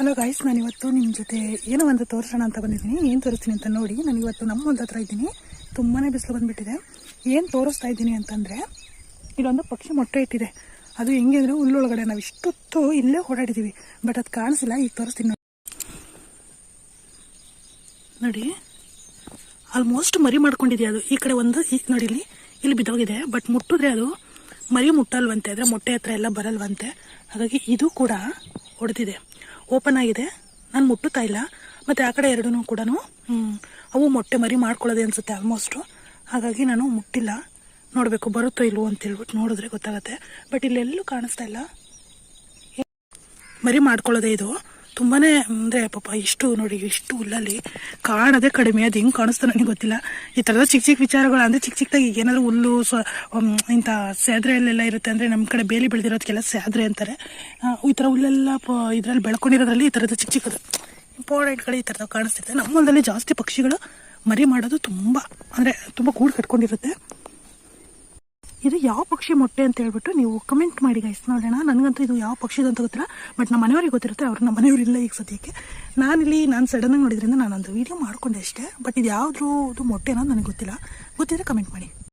Hello guys ನಾನು ಇವತ್ತು ನಿಮ್ಮ ಜೊತೆ ಏನೋ ಒಂದು ತೋರಿಸೋಣ ಅಂತ ಬಂದಿದ್ದೀನಿ. ಏನು ತೋರಿಸ್ತೀನಿ ಅಂತ ನೋಡಿ, ನಾನು ಇವತ್ತು ನಮ್ಮ ಒಂದು ಹತ್ರ ಇದ್ದೀನಿ. ತುಂಬಾ ಬಿಸಿಲು ಬಂದುಬಿಟ್ಟಿದೆ. ಏನು ತೋರಿಸ್ತಾ ಇದ್ದೀನಿ ಅಂತಂದರೆ, ಇಲ್ಲೊಂದು ಪಕ್ಷಿ ಮೊಟ್ಟೆ ಇಟ್ಟಿದೆ. ಅದು ಹೆಂಗೆ ಅಂದರೆ ಹುಲ್ಲೊಳಗಡೆ ನಾವು ಇಷ್ಟೊತ್ತು ಇಲ್ಲೇ ಓಡಾಡಿದ್ದೀವಿ ಬಟ್ ಅದು ಕಾಣಿಸಿಲ್ಲ, ಈಗ ತೋರಿಸ್ತೀನಿ ನೋಡಿ. ನೋಡಿ ಆಲ್ಮೋಸ್ಟ್ ಮರಿ ಮಾಡ್ಕೊಂಡಿದೆ ಅದು. ಈ ಕಡೆ ಒಂದು ಈಗ ನೋಡಿ ಇಲ್ಲಿ ಇಲ್ಲಿ ಬಿದ್ದೋಗಿದೆ. ಬಟ್ ಮುಟ್ಟಿದ್ರೆ ಅದು ಮರಿ ಮುಟ್ಟಲ್ವಂತೆ, ಅಂದರೆ ಮೊಟ್ಟೆ ಹತ್ರ ಎಲ್ಲ ಬರಲ್ವಂತೆ. ಹಾಗಾಗಿ ಇದು ಕೂಡ ಹೊಡೆದಿದೆ ಓಪನ್ ಆಗಿದೆ. ನಾನು ಮುಟ್ಟುತ್ತಾ ಇಲ್ಲ. ಮತ್ತು ಆ ಕಡೆ ಎರಡೂ ಕೂಡ ಅವು ಮೊಟ್ಟೆ ಮರಿ ಮಾಡ್ಕೊಳ್ಳೋದೆ ಅನಿಸುತ್ತೆ ಆಲ್ಮೋಸ್ಟು ಹಾಗಾಗಿ ನಾನು ಮುಟ್ಟಿಲ್ಲ. ನೋಡಬೇಕು ಬರುತ್ತೋ ಇಲ್ವೋ ಅಂತ ಹೇಳ್ಬಿಟ್ಟು ನೋಡಿದ್ರೆ ಗೊತ್ತಾಗುತ್ತೆ. ಬಟ್ ಇಲ್ಲೆಲ್ಲೂ ಕಾಣಿಸ್ತಾ ಇಲ್ಲ. ಮರಿ ಮಾಡ್ಕೊಳ್ಳೋದೇ ಇದು. ತುಂಬಾನೇ ಅಂದರೆ ಪಾಪ, ಇಷ್ಟು ನೋಡಿ, ಇಷ್ಟು ಹುಲ್ಲಲ್ಲಿ ಕಾಣೋದೇ ಕಡಿಮೆ. ಅದು ಹೆಂಗೆ ಕಾಣಿಸ್ತಾ ನನಗೆ ಗೊತ್ತಿಲ್ಲ. ಈ ಥರದ ಚಿಕ್ಕ ಚಿಕ್ಕ ವಿಚಾರಗಳು ಅಂದರೆ ಚಿಕ್ಕ ಚಿಕ್ಕದಾಗಿ ಏನಾದರೂ ಹುಲ್ಲು ಸ್ವ ಇಂಥ ಸ್ಯಾದ್ರೆಯಲ್ಲೆಲ್ಲ ಇರುತ್ತೆ ಅಂದರೆ ನಮ್ಮ ಕಡೆ ಬೇಲಿ ಬೆಳೆದಿರೋದಕ್ಕೆಲ್ಲ ಸ್ಯಾದ್ರೆ ಅಂತಾರೆ. ಈ ಥರ ಹುಲ್ಲೆಲ್ಲ, ಪ, ಇದರಲ್ಲಿ ಬೆಳ್ಕೊಂಡಿರೋದ್ರಲ್ಲಿ ಈ ಥರದ್ದು ಚಿಕ್ಕ ಚಿಕ್ಕದು. ಇಂಪಾರ್ಟೆಂಟ್ಗಳು ಈ ಥರದ್ದು ಕಾಣಿಸ್ತಿದೆ. ನಮ್ಮ ಹೊಲದಲ್ಲಿ ಜಾಸ್ತಿ ಪಕ್ಷಿಗಳು ಮರಿ ಮಾಡೋದು ತುಂಬ, ಅಂದರೆ ತುಂಬ ಕೂಡ್ ಕಟ್ಕೊಂಡಿರುತ್ತೆ. ಇದು ಯಾವ ಪಕ್ಷಿ ಮೊಟ್ಟೆ ಅಂತ ಹೇಳ್ಬಿಟ್ಟು ನೀವು ಕಮೆಂಟ್ ಮಾಡಿ ಗೈಸ್ ನೋಡೋಣ. ನನಗಂತೂ ಇದು ಯಾವ ಪಕ್ಷಿ ಅಂತ ಗೊತ್ತಿಲ್ಲ. ಬಟ್ ನಮ್ಮ ಮನೆಯವ್ರಿಗೆ ಗೊತ್ತಿರುತ್ತೆ. ಅವ್ರು ನಮ್ಮ ಮನೆಯವ್ರು ಇಲ್ಲ ಈಗ ಸದ್ಯಕ್ಕೆ. ನಾನಿಲ್ಲಿ, ನಾನು ಆಗಿ ನೋಡಿದ್ರಿಂದ ನಾನೊಂದು ವೀಡಿಯೋ ಮಾಡ್ಕೊಂಡೆ ಅಷ್ಟೇ. ಬಟ್ ಇದು ಯಾವುದ್ರೂ ಮೊಟ್ಟೆ ಅನ್ನೋದು ನನಗೆ ಗೊತ್ತಿಲ್ಲ. ಗೊತ್ತಿದ್ರೆ ಕಮೆಂಟ್ ಮಾಡಿ.